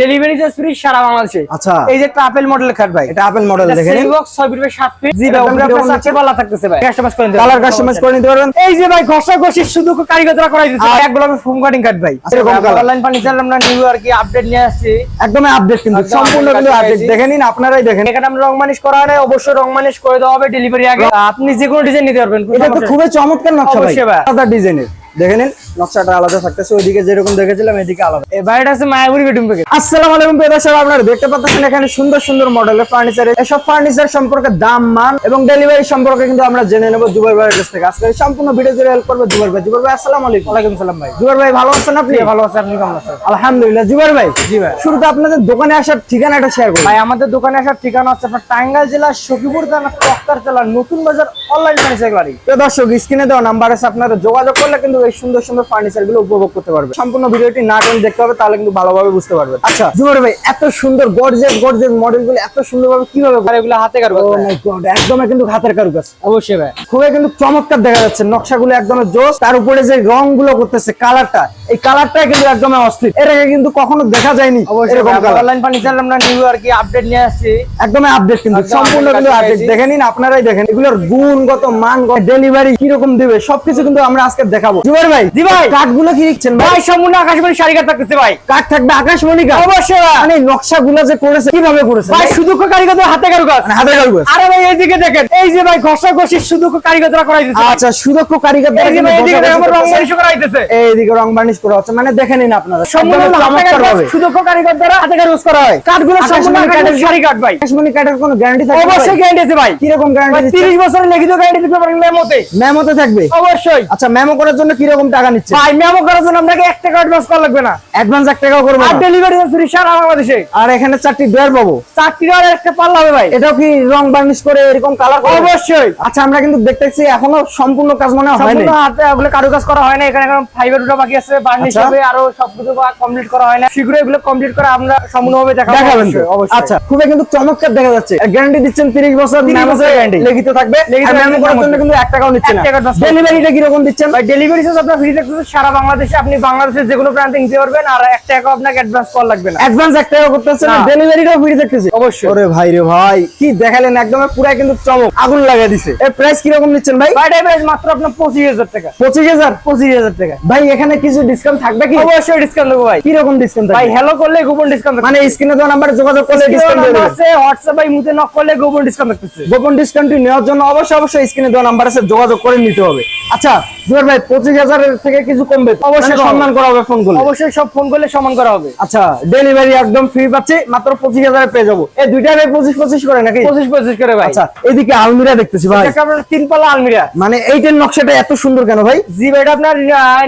Delivery charge free সারা বাংলাদেশে। আচ্ছা। এই যে একটা আপেল মডেলের খাট ভাই। এটা আপেল মডেল দেখেন। Semi box 6 feet by 7 feet. জি ভাই একদম আপনার কীরকম চারটে থাকতেছে ভাই। কাস্টমাইজ করে দিতে কালার কাস্টমাইজ করে নিতে পারবেন। এই যে ভাই ঘষা ঘষি শুধু কারিগররা করাই দিচ্ছে। এক গোলাপের ফোম কাটিং কাট ভাই। আচ্ছা, এরকম অনলাইন ফার্নিচার আমরা নিউ আপডেট নিয়ে আসছি। একদম আপডেট কিন্তু সম্পূর্ণ update আপডেট দেখে নিন আপনারাই দেখেন এখানে আমরা রং মানিশ করা হয় অবশ্যই রং মানিশ করে দেওয়া হবে ডেলিভারি আগে। আপনি যে কোনো ডিজাইন নিতে পারবেন এটা তো খুবই চমৎকার নকশা ভাই। অবশ্যই ভাই। ডিজাইনের দেখে নিন নকশাটা আলাদা থাকতেছে ওইদিকে যেরকম দেখেছিলাম এদিকে আলাদা। এই বাড়িটা আছে মায়াপুরি বেডরুম থেকে। আসসালামু আলাইকুম প্রিয় দর্শক আপনারা দেখতে পাচ্ছেন এখানে সুন্দর সুন্দর মডেলের ফার্নিচার এসব ফার্নিচার সম্পর্কে দাম মান এবং ডেলিভারি সম্পর্কে কিন্তু আমরা জেনে নেব জুবাই ভাইয়ের কাছ থেকে। আজকে সম্পূর্ণ ভিডিও জুড়ে হেল্প করবে জুবাই ভাই। জুবাই ভাই আসসালামু আলাইকুম। ওয়ালাইকুম সালাম ভাই। জুবাই ভাই ভালো আছেন আপনি? ভালো আছে। আপনি কেমন আছেন? আলহামদুলিল্লাহ। জুবাই ভাই জি ভাই। শুরুতে আপনাদের দোকানে আসার ঠিকানাটা শেয়ার করুন। ভাই আমাদের দোকানে আসার ঠিকানা হচ্ছে আপনার টাঙ্গাইল জেলার সখীপুর থানা জেলার নতুন বাজার অনলাইন ফার্নিচার গ্যালারি প্রিয় দর্শক স্ক্রিনে দেওয়া নাম্বার আছে আপনারা যোগাযোগ করলে কিন্তু এই সুন্দর সুন্দর ফার্নিচারগুলো উপভোগ করতে পারবে। সম্পূর্ণ ভিডিওটি না টেনে দেখতে হবে তাহলে কিন্তু ভালোভাবে বুঝতে পারবে। আচ্ছা জুবাই ভাই এত সুন্দর গর্জেস গর্জেস মডেলগুলো এত সুন্দরভাবে কীভাবে এগুলো হাতে কারও ও মাই গড একদম কিন্তু হাতের কারুকাজ। অবশ্যই ভাই। খুবই কিন্তু চমৎকার দেখা যাচ্ছে নকশাগুলো একদম জোস। তার উপরে যে রংগুলো করতেছে কালারটা এই কালারটা কিন্তু একদম অস্থির। এটাকে কিন্তু কখনো দেখা যায়নি এরকম অনলাইন ফার্নিচার আমরা নিউ আর কি আপডেট নিয়ে আসছি। আপডেট কিন্তু সম্পূর্ণ কিন্তু আপডেট দেখে নিন আপনারাই দেখেন এগুলোর গুণগত মান ডেলিভারি কীরকম দিবে সবকিছু কিন্তু আমরা আজকে দেখাবো। ভাই জি ভাই। কাঠগুলো কি লিখছেন ভাই? সম্পূর্ণ আকাশবাণী শাড়ি থাকতেছে ভাই। কাঠ থাকবে আকাশমণি কাঠ অবশ্যই মানে নকশাগুলো যে করেছে কীভাবে করেছে? ভাই শুধু কারিগরদের হাতে কারও কাজ মানে হাতের কারুকাজ। আরে ভাই এইদিকে দেখেন। এই যে ভাই ঘষা ঘষি শুধু কারিগররা আচ্ছা সুদক্ষ কারিগর এই যে ভাই আমার রং করাইতেছে এইদিকে রং বার্নিশ করা হচ্ছে। মানে আপনারা। সম্পূর্ণ হাতে কারও চমৎকার কাজ ভাবে। শুধু কারিগর দ্বারা হাতে কারও কাজ করা হয়। কাঠগুলো সম্পূর্ণ আকাশমণি শাড়ি ভাই। আকাশমণি কাঠের কোনো গ্যারান্টি থাকবে অবশ্যই গ্যারান্টি আছে ভাই। কীরকম ভাই গ্যারান্টি দিচ্ছে? 30 বছরের লিখিত গ্যারান্টি দিতে পারেন মেমোতে। মেমোতে থাকবে? অবশ্যই। আচ্ছা মেমো করার জন্য কীরকম টাকা নিচ্ছে? ভাই মেমো করার জন্য আপনাকে 1 টাকা অ্যাডভান্স করা লাগবে না। অ্যাডভান্স এক টাকাও করব আর ডেলিভারি ফ্রি সারা বাংলাদেশে। আর এখানে চারটি ডয়ার পাবো। চারটি আর একটা পাল্লা হবে ভাই। এটাও কি রং বার্নিশ করে এরকম কালার অবশ্যই। আচ্ছা আমরা কিন্তু দেখতেছি এখনও সম্পূর্ণ কাজ মনে হয় হয়নি। সম্পূর্ণ হাতে ওগুলো কারুকাজ করা হয় না। এখানে এখন ফাইবার ওটা বাকি আছে বার্নিশ আচ্ছা। হবে আরও সবকিছু কমপ্লিট করা হয় না। শীঘ্রই এগুলো কমপ্লিট করে আমরা সম্পূর্ণভাবে দেখাবো। দেখাবেন অবশ্যই, আচ্ছা খুবই কিন্তু চমৎকার দেখা যাচ্ছে। গ্যারান্টি দিচ্ছেন 30 বছর 30 মেমো বছরের guarantee। লিখিত থাকবে। মেমো থাকবে, করার জন্য কিন্তু 1 টাকাও নিচ্ছে না। ডেলিভারিটা কি রকম দিচ্ছেন? ভাই ডেলিভারি আপনার ফ্রি থাকতেছে সারা বাংলাদেশে আপনি বাংলাদেশের যে কোনো প্রান্তে নিতে পারবেন আর এক টাকা আপনাকে অ্যাডভান্স করা লাগবে না। অ্যাডভান্স 1 টাকা করতেছে না। ডেলিভারিটাও ফ্রি থাকতেছে অবশ্যই। ওরে ভাই রে ভাই কি দেখালেন একদম পুরো কিন্তু চমক। আগুন লাগিয়ে দিছে। এর প্রাইস কি রকম নিচ্ছেন ভাই? ভাই প্রাইস মাত্র আপনার পঁচিশ হাজার টাকা। 25000 পঁচিশ হাজার টাকা। ভাই এখানে কিছু ডিসকাউন্ট থাকবে কি? অবশ্যই ডিসকাউন্ট দেবো ভাই। কি রকম ডিসকাউন্ট ভাই হ্যালো করলে গোপন ডিসকাউন্ট মানে স্ক্রিনে দেওয়া নাম্বারে যোগাযোগ করলে ডিসকাউন্ট দেবে আছে হোয়াটসঅ্যাপ ভাই মুতে নক করলে গোপন ডিসকাউন্ট থাকতেছে। গোপন ডিসকাউন্টটি নেওয়ার জন্য অবশ্যই অবশ্যই স্ক্রিনে দেওয়া নাম্বার আছে যোগাযোগ করে নিতে হবে। আচ্ছা জুয়ার ভাই পঁচিশ হাজারের থেকে কিছু কমবে। অবশ্যই মানে সম্মান করা হবে ফোন করলে। অবশ্যই সব ফোন করলে সমান করা হবে। আচ্ছা ডেলিভারি একদম ফ্রি পাচ্ছি মাত্র পঁচিশ হাজারে পেয়ে যাব। এই দুইটা পঁচিশ পঁচিশ করে নাকি? পঁচিশ পঁচিশ করে ভাই। আচ্ছা এদিকে আলমিরা দেখতেছি ভাই। তিন পাল্লা আলমিরা। মানে এইটার নকশাটা এত সুন্দর কেন ভাই? জি ভাই এটা আপনার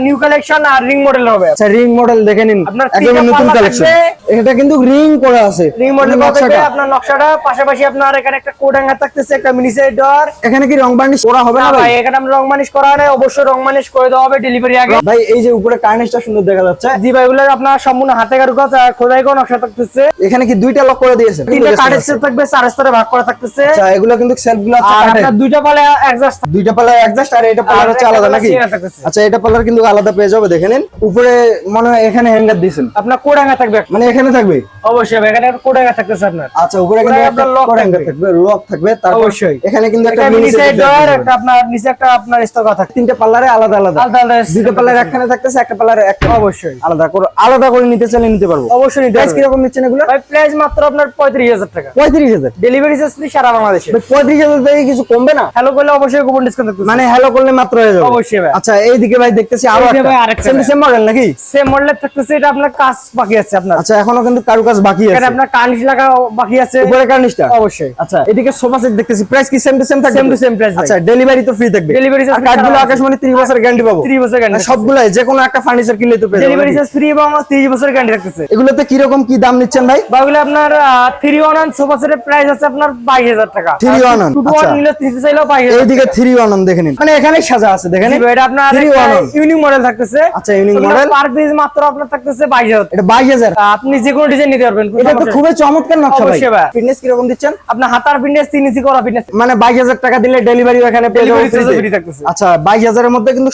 নিউ কালেকশন আর রিং মডেল হবে। আচ্ছা রিং মডেল দেখে নিন। একদম নতুন কালেকশন এটা কিন্তু রিং করা আছে। রিং মডেল নকশাটা। আপনার নকশাটা পাশাপাশি আপনার এখানে একটা কোড হ্যাঙ্গার থাকতেছে একটা মিনি সাইড ডোর এখানে কি রং বার্নিশ করা হবে না ভাই? এখানে আমরা রং মানিশ করা হয় অবশ্যই রং মানিশ করে দেওয়া হবে ডেলিভারি আগে। ভাই এই যে উপরে কার্নিশটা সুন্দর দেখা যাচ্ছে। জি ভাই এগুলো আপনার সম্পূর্ণ হাতে কারুকাজ আর খোদাই কোন নকশা থাকতেছে। এখানে কি দুইটা লক করে দিয়েছে তিনটা কাঠের সেট থাকবে চার স্তরে ভাগ করা থাকতেছে। আচ্ছা এগুলো কিন্তু সেলফগুলো কাঠের। আপনার দুইটা পালে একজাস্ট দুইটা পাল্লার অ্যাডজাস্ট আর এটা পাল্লার আর হচ্ছে আলাদা নাকি? আচ্ছা এটা পাল্লার কিন্তু আলাদা পেয়ে যাবে দেখে নিন। উপরে মনে হয় এখানে হ্যাঙ্গার দিয়েছেন। আপনার কোড হ্যাঙ্গার থাকবে মানে এখানে থাকবে? অবশ্যই এখানে কোড হ্যাঙ্গার থাকতেছে আপনার। আচ্ছা উপরে কিন্তু একটা আপনার lock হ্যাঙ্গার থাকবে। লক থাকবে তারপর অবশ্যই। এখানে কিন্তু একটা মিনি সাইড ডোর একটা আপনার নিচে একটা আপনার স্তর থাকে তিনটা পাল্লারে আলাদা আলাদা। আলাদা আলাদা দুইটা পাল্লার একখানে থাকতেছে একটা পাল্লারে একটা অবশ্যই। আলাদা করে আলাদা করে নিতে চাইলে নিতে পারব। অবশ্যই নিতে প্রাইস কীরকম নিচ্ছেন এগুলো? ভাই প্রাইস মাত্র আপনার পঁয়ত্রিশ হাজার টাকা। পঁয়ত্রিশ হাজার? ডেলিভারি চার্জ ফ্রি সারা বাংলাদেশে। পঁয়ত্রিশ হাজার থেকে কিছু কমবে না? হ্যালো করলে অবশ্যই গোপন ডিসকাউন্ট থাকতেছে মানে হ্যালো করলে মাত্র হয়ে যাবে। অবশ্যই ভাই। আচ্ছা এইদিকে ভাই দেখতেছি আরও একটা। ভাই আরেকটা সেম সেম মডেল নাকি? সেম থাকতেছে এটা আপনার কাজ বাকি আছে আপনার। আচ্ছা এখনও কিন্তু কারুকাজ বাকি এখানে আছে। আপনার কার্নিশ লাগা বাকি আছে। উপরে কার্নিশটা অবশ্যই। আচ্ছা এদিকে সোফা সেট দেখতেছি। প্রাইস কি সেম টু সেম থাকবে? to same price, ভাই। আচ্ছা ডেলিভারি তো ফ্রি থাকবে। Charge আর কার্ডগুলো আকাশমণি 30 বছর গ্যারান্টি পাবো? 30 বছর guarantee সবগুলাই যে কোনো একটা ফার্নিচার কিনলে তো পেয়ে ডেলিভারি চার্জ ফ্রি এবং তিরিশ বছর গ্যারান্টি থাকতেছে এগুলোতে কি রকম কি দাম নিচ্ছেন ভাই? বাগুলো আপনার থ্রি ওয়ান ওয়ান সোফা সেটের প্রাইস আছে আপনার বাইশ হাজার টাকা। 311 টু। ওয়ান নিলে দিতে চাইলেও বাইশ হাজার এইদিকে 3 ওয়ান দেখে মানে এখানে সাজা আছে দেখেন এটা আপনার 311 ইউনিক মডেল থাকতেছে। আচ্ছা, unique model। পার পিস মাত্র আপনার থাকতেছে বাইশ হাজার এটা 22000 আপনি যে কোনো ডিজাইন নিতে পারবেন। এটা তো খুবই চমৎকার নকশা ভাই। ফিটনেস কি রকম দিচ্ছেন? আপনার হাতার ফিটনেস তিন ইঞ্চি করা ফিটনেস মানে 22000 টাকা দিলে ডেলিভারি এখানে পেয়ে। আচ্ছা 22000 এর মধ্যে কিন্তু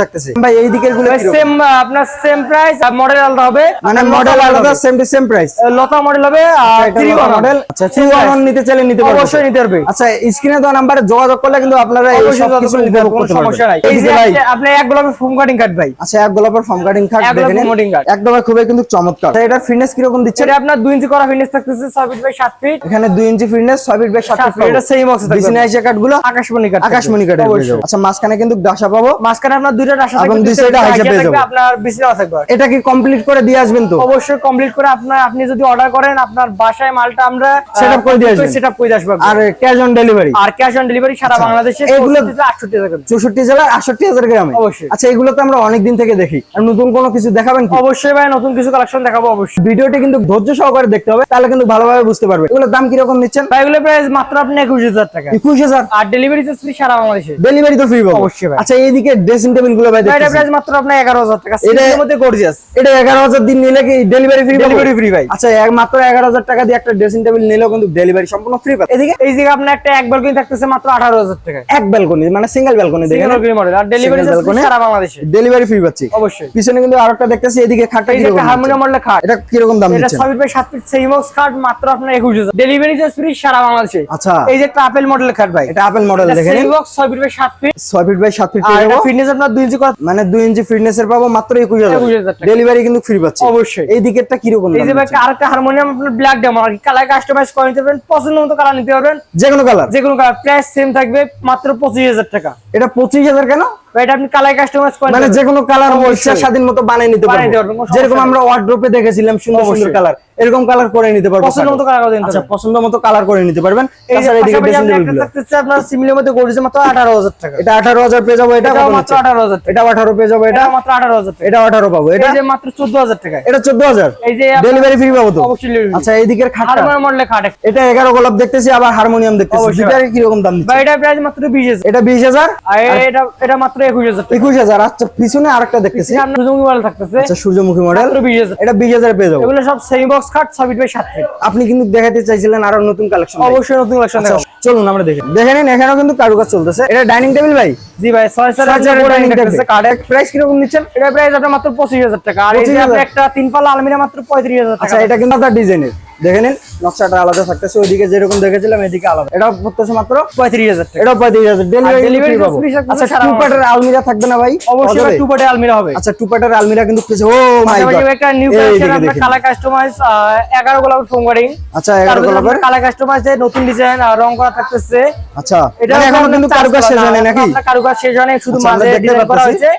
থাকতেছে। ভাই এই দিকেরগুলো? সেম আপনার সেম প্রাইস আর মডেল আলাদা হবে। মানে মডেল আলাদা। সেম টু সেম প্রাইস লতা মডেল হবে আর থ্রি মডেল আচ্ছা থ্রি ওয়ান নিতে চাইলে নিতে পারবেন অবশ্যই নিতে পারবে। আচ্ছা স্ক্রিনে দেওয়া নাম্বারে যোগাযোগ করলে কিন্তু আপনারা এই সব কিছু নিতে পারবে, কোনো সমস্যা নাই। এই যে ভাই আপনি এক গোলাপে ফোম কাটিং কাট ভাই। আচ্ছা এক গোলাপের ফর্ম কাটিং খাট এক দেখে গোলাপের নিন। একদম খুবই কিন্তু চমৎকার। আচ্ছা, এটার ফিটনেস কীরকম দিচ্ছে? সেটা আপনার দুই ইঞ্চি করা ফিনিশ থাকতেছে ছয় ফিট বাই সাত ফিট এখানে দুই ইঞ্চি ফিটনেস ছয় ফিট বাই সাত সাত ফিট এটা box এ থাকবে। বিছনা এসে কাঠগুলো আকাশমণি কাট আকাশমণি অবশ্যই। আচ্ছা মাঝখানে কিন্তু ডাসা পাবো। মাঝখানে আপনার দুইটা রাশা থাকবে দুই side এ পেয়ে থাকবে, আপনার বিছনা থাকবে এটা কি কমপ্লিট করে দিয়ে আসবেন তো? অবশ্যই কমপ্লিট করে আপনার আপনি যদি অর্ডার করেন আপনার বাসায় মালটা আমরা Setup করে দিয়ে আসবেন। সেটআপ করে দিয়ে আর ক্যাশ অন ডেলিভারি আর ক্যাশ অন ডেলিভারি সারা বাংলাদেশে এগুলো- আটষট্টি টাকা চৌষট্টি জেলার আটষট্টি হাজার গ্রামে? অবশ্যই। আচ্ছা এগুলো তো আমরা অনেকদিন থেকে দেখি। আর নতুন কোনো কিছু দেখাবেন কি? অবশ্যই ভাই নতুন কিছু কালেকশন দেখাবো অবশ্যই। ভিডিওটি কিন্তু ধৈর্য সহকারে দেখতে হবে তাহলে কিন্তু ভালোভাবে বুঝতে পারবে। এগুলোর দাম কীরকম নিচ্ছেন? ভাই এগুলো প্রাইস মাত্র আপনি একুশ হাজার টাকা। একুশ হাজার? আর ডেলিভারি চার্জ ফ্রি সারা বাংলাদেশে। ডেলিভারি তো ফ্রি অবশ্যই আচ্ছা এইদিকে ড্রেসিং টেবিল ভাই এটা প্রাইস মাত্র আপনার এগারো হাজার টাকা। এটা- মধ্যে গর্জিয়াস এটা এগারো হাজার দিন নিলে কি ডেলিভারি ফ্রি ডেলিভারি ফ্রি ভাই। আচ্ছা এক মাত্র এগারো হাজার টাকা দিয়ে একটা ড্রেসিং টেবিল নিলেও কিন্তু ডেলিভারি সম্পূর্ণ ফ্রি পাবে এদিকে এই জায়গায় আপনার একটা এক বালকনি থাকতেছে মাত্র আঠারো হাজার টাকা এক ব্যালকনি মানে সিঙ্গেল ব্যালকনি দেখেন। সিঙ্গেল মডেল আর ডেলিভারি balcony? সারা বাংলাদেশে। ডেলিভারি ফ্রি পাচ্ছি। অবশ্যই। পিছনে কিন্তু আরেকটা দেখতেছি এদিকে খাটটা কীরকম একটা হারমোনিয়াম মডেলের খাট। এটা কীরকম দাম এটা দিচ্ছেন? ছয় ফিট বাই সাত ফিট সেই বক্স খাট মাত্র আপনার একুশ হাজার। ডেলিভারি চার্জ ফ্রি সারা বাংলাদেশে। আচ্ছা। এই যে একটা আপেল মডেলের খাট ভাই। এটা আপেল মডেল দেখেন। সেই বক্স ছয় ফিট বাই সাত ফিট ছয় ফিট বাই সাত ফিট আর এটা ফিটনেস আপনার দুই ইঞ্চি মানে দুই ইঞ্চি ফিটনেস এর পাবো মাত্র একুশ হাজার। 21,000 টাকা। ডেলিভারি কিন্তু ফ্রি পাচ্ছে। অবশ্যই। এই দিকেরটা কীরকম এই যে আরেকটা হারমোনিয়াম আপনার ব্ল্যাক ডেমো আর কি। কালার কাস্টমাইজ করে নিতে পারবেন পছন্দ মতো কালার নিতে পারবেন। যে কোনো কালার যে কোনো কালার প্রাইস সেম থাকবে মাত্র পঁচিশ হাজার টাকা। এটা পঁচিশ হাজার কেন? এটা আপনি কালার কাস্টমাইজ করে মানে যে কোনো কালার ইচ্ছা স্বাধীন মতো বানিয়ে নিতে বানিয়ে নিতে পারব পারব, কোনো যেরকম আমরা ওয়ার্ড্রোপে দেখেছিলাম সুন্দর সুন্দর কালার এরকম কালার করে নিতে পারব পছন্দ মতো কালার। কালার করে নিতে পারবেন পছন্দ মতো কালার করে নিতে পারবেন। এই যে এদিকে পাশাপাশি ড্রেসিং আপনি টেবিল একটা গুলো থাকতেছে আপনার সিমিলের মধ্যে গড়িয়েছে মাত্র টাকা। এটা আঠারো হাজার পেয়ে যাব এটা মাত্র নিচ্ছে? আঠারো হাজার টাকা। এটা আঠারো পেয়ে যাব এটা এটা মাত্র আঠারো হাজার টাকা। এটা আঠারো পাবো এটা? যে মাত্র চোদ্দ হাজার টাকা। এটা চোদ্দ হাজার। এই যে ডেলিভারি ফ্রি পাবো তো? অবশ্যই আচ্ছা এইদিকের হারমোনিয়াম মডেলের খাট একটা। এটা গোলাপ দেখতেছি আবার হারমোনিয়াম দেখতেছি। অবশ্যই। দুটার কীরকম দাম দিচ্ছে? ভাই এটা প্রাইস মাত্র বিশ হাজার। এটা আর এটা এটা মাত্র আচ্ছা পিছনে আরেকটা দেখতেছি। সূর্যমুখী মডেল থাকতেছে। আচ্ছা সূর্যমুখী মডেল মাত্র বিশ হাজার। এটা বিশ হাজার পেয়ে যাব। এগুলো সব সেমি বক্স খাট ছয় ফিট বাই সাত ফিট আপনি কিন্তু দেখাতে চাইছিলেন আরও নতুন কালেকশন অবশ্যই নতুন কালেকশন আচ্ছা, চলুন আমরা দেখি দেখে নিন এখানেও কিন্তু কারুকাজ চলতেছে। এটা ডাইনিং টেবিল ভাই? জি ভাই ডাইনিং টেবিল প্রাইস কীরকম নিচ্ছেন? এটা প্রাইস আপনার মাত্র পঁচিশ হাজার টাকা। আর এই যে একটা তিন পাল্লা আলমিরা মাত্র পঁয়ত্রিশ হাজার টাকা আচ্ছা এটা কিন্তু আপনার ডিজাইনের দেখে নিন নকশাটা আলাদা থাকতেছে ওইদিকে যেরকম দেখেছিলাম এদিকে আলাদা। এটা পড়তেছে মাত্র পঁয়ত্রিশ হাজার টাকা। এটা পঁয়ত্রিশ হাজার ডেলিভারি থাকতেছে আচ্ছা টু পার্টের আলমিরা থাকবে না ভাই? অবশ্যই? টু আলমিরা হবে। আচ্ছা টু পার্টের আলমিরা কিন্তু ও মাই গড একটা নিউ কালেকশন কাস্টমাইজ এগারো গোলাপ ফোম কাটিং আচ্ছা এগারো গোলাপের? কালার কাস্টমাইজ নতুন ডিজাইন রং করা থাকতেছে। আচ্ছা এটা মানে এখনও কিন্তু কারুকাজ করা শেষ নাকি? আপনার কারুকাজ শেষ শুধু আচ্ছা, মাঝে ডিজাইন করা হয়েছে।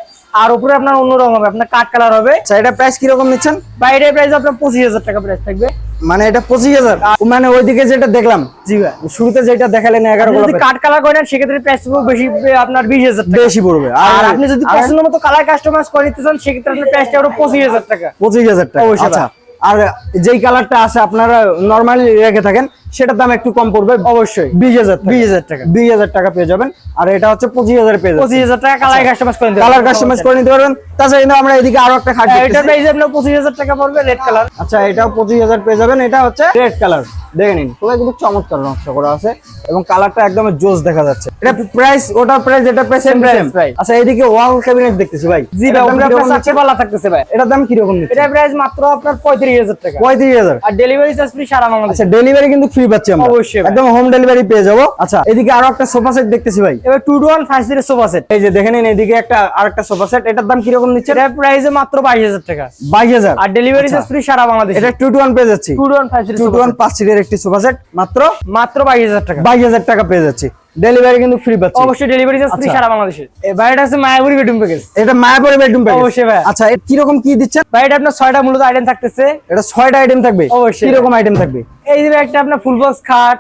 আর উপরে আপনার অন্য রং হবে আপনার কাঠ কালার হবে। আচ্ছা এটা প্রাইস কীরকম নিচ্ছেন? বাইরে প্রাইস আপনার পঁচিশ হাজার টাকা প্রাইস থাকবে। মানে এটা পঁচিশ হাজার। মানে ওইদিকে যেটা দেখলাম জি ভাই। শুরুতে যেটা দেখালেন এগারো যদি কাঠ কালার করেন সেক্ষেত্রে প্রাইস বেশি আপনার বিশ হাজার বেশি পড়বে। আর আপনি যদি পছন্দ মতো কালার কাস্টমাইজ করে নিতে চান সেক্ষেত্রে আপনার প্রাইসটা আরও পঁচিশ হাজার টাকা। পঁচিশ হাজার টাকা। অবশ্যই আচ্ছা। আর যেই কালারটা আছে আপনারা নর্মালি রেখে থাকেন সেটার দাম একটু কম পড়বে। অবশ্যই। বিশ হাজার বিশ হাজার টাকা। বিশ হাজার টাকা পেয়ে যাবেন। আর এটা হচ্ছে পঁচিশ হাজার পেয়ে যাবেন। পঁচিশ হাজার টাকা কালার কাস্টমাইজ করে কালার কাস্টমাইজ করে নিতে পারবেন। তাছাড়া কিন্তু আমরা এদিকে আরও একটা খাট এটা। প্রাইস আপনার পঁচিশ হাজার টাকা পড়বে রেড কালার আচ্ছা এটাও পঁচিশ হাজার পেয়ে যাবেন। এটা হচ্ছে রেড কালার দেখে নিন। কিন্তু চমৎকার নকশা করা আছে এবং কালারটা একদম জোস দেখা যাচ্ছে। এটা প্রাইস ওটার প্রাইস এটা প্রাইস সেম price। আচ্ছা এইদিকে ওয়াল ক্যাবিনেট দেখতেছি ভাই। জি ভাই? চারটে পাল্লা থাকতেছে ভাই। এটার দাম কীরকম নিচ্ছে? এটা প্রাইস মাত্র আপনার পঁয়ত্রিশ হাজার টাকা। পঁয়ত্রিশ হাজার। আর ডেলিভারি চার্জ ফ্রি সারা বাংলাদেশ। আচ্ছা ডেলিভারি কিন্তু ফ্রি পাচ্ছি আমরা। অবশ্যই একদম হোম ডেলিভারি পেয়ে যাব। আচ্ছা এদিকে আরও একটা সোফা সেট দেখতেছি ভাই। এবার টু টু ওয়ান ফাইভ সিটের সোফা সেট এই যে দেখে নিন এদিকে একটা আরেকটা সোফা সেট এটার দাম কীরকম নিচ্ছে? এটা প্রাইসে মাত্র বাইশ হাজার টাকা। বাইশ হাজার। আর ডেলিভারি চার্জ ফ্রি সারা বাংলাদেশ। এটা টু টু ওয়ান পেয়ে যাচ্ছি। Two two one five two two one পাঁচ সিটের একটি সোফা সেট মাত্র মাত্র বাইশ হাজার টাকা। বাইশ হাজার টাকা পেয়ে যাচ্ছি। ডেলিভারি কিন্তু ফ্রি পাচ্ছি। অবশ্যই ডেলিভারি চার্জ ফ্রি। সারা বাংলাদেশে। এটা আছে মায়াপুরি বেডরুম প্যাকেজ এটা মায়াপুরি বেডরুম প্যাকেজ অবশ্যই ভাই। আচ্ছা এর কীরকম কি দিচ্ছেন? ভাই এটা আপনার ছয়টা মূলত আইটেম থাকতেছে। এটা ছয়টা আইটেম থাকবে। অবশ্যই। কীরকম আইটেম থাকবে? এই যে একটা আপনার ফুল বক্স খাট।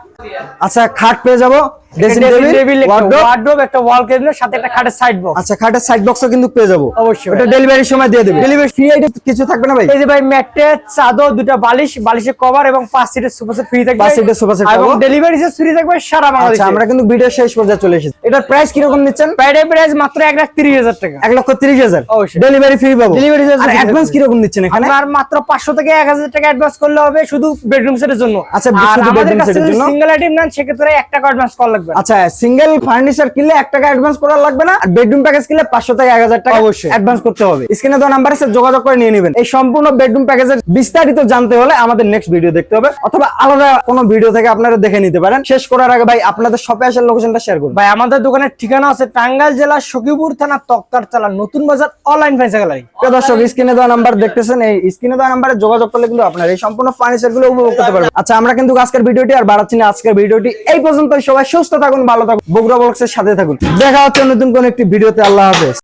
আচ্ছা খাট পেয়ে যাব। ড্রেসিং টেবিল একটা ওয়ার্ডরোব একটা ওয়াল ক্যাবিনেট সাথে একটা খাটের সাইড বক্স আচ্ছা খাটের সাইড বক্সও কিন্তু পেয়ে যাব। অবশ্যই। ওটা ডেলিভারির সময় দিয়ে দেবে। ডেলিভারি ফ্রি আইটেম কিছু থাকবে না ভাই? এই যে ভাই ম্যাট্রেস চাদর দুটা বালিশ বালিশের কভার এবং পাঁচ সিটের সোফা সেট ফ্রি থাকবে। পাঁচ সিটের sofa set এবং ডেলিভারি ফ্রি থাকবে সারা বাংলাদেশে। আচ্ছা আমরা কিন্তু ভিডিও শেষ পর্যায়ে চলে এসেছি। এটার প্রাইস কীরকম নিচ্ছেন? প্রাইডের প্রাইস মাত্র এক লাখ তিরিশ হাজার টাকা। এক লক্ষ তিরিশ হাজার। অবশ্যই। ডেলিভারি ফ্রি পাবো। আর অ্যাডভান্স নিচ্ছেন এখানে? আপনার মাত্র পাঁচশো থেকে এক হাজার টাকা অ্যাডভান্স করলে হবে শুধু বেডরুম সেটের জন্য। জন্য আচ্ছা, শুধু এর যদি জন্য? সিঙ্গেল আইটেম নেন সেক্ষেত্রে এক টাকা অ্যাডভান্স করা লাগবে। আচ্ছা সিঙ্গেল ফার্নিচার কিনলে এক টাকা অ্যাডভান্স করা লাগবে না আর বেডরুম প্যাকেজ কিনলে পাঁচশো থেকে এক হাজার টাকা অবশ্যই। অ্যাডভান্স করতে হবে। স্ক্রিনে দেওয়া নাম্বারে স্যার যোগাযোগ করে নিয়ে নেবেন। এই সম্পূর্ণ বেডরুম প্যাকেজের বিস্তারিত জানতে হলে আমাদের নেক্সট ভিডিও দেখতে হবে অথবা আলাদা কোনো ভিডিও থেকে আপনারা দেখে নিতে পারেন। শেষ করার আগে ভাই আপনাদের শপে আসার লোকেশনটা শেয়ার করুন। ভাই আমাদের দোকানের ঠিকানা আছে টাঙ্গাইল জেলার সখীপুর থানা তক্কার চালা নতুন বাজার অনলাইন ফাইসা গ্যালারি দর্শক স্ক্রিনে দেওয়া নাম্বার দেখতেছেন এই স্ক্রিনে দেওয়া নাম্বারে যোগাযোগ করলে কিন্তু আপনার এই সম্পূর্ণ ফার্নিচারগুলো উপভোগ করতে পারবেন। আচ্ছা আমরা কিন্তু আজকের ভিডিওটি আর বাড়াচ্ছি না। আজকের ভিডিওটি এই পর্যন্ত সবাই সুস্থ থাকুন, ভালো থাকুন, বগুড়া বক্সের সাথে থাকুন। দেখা হচ্ছে নতুন কোন একটি ভিডিওতে। আল্লাহ হাফেজ।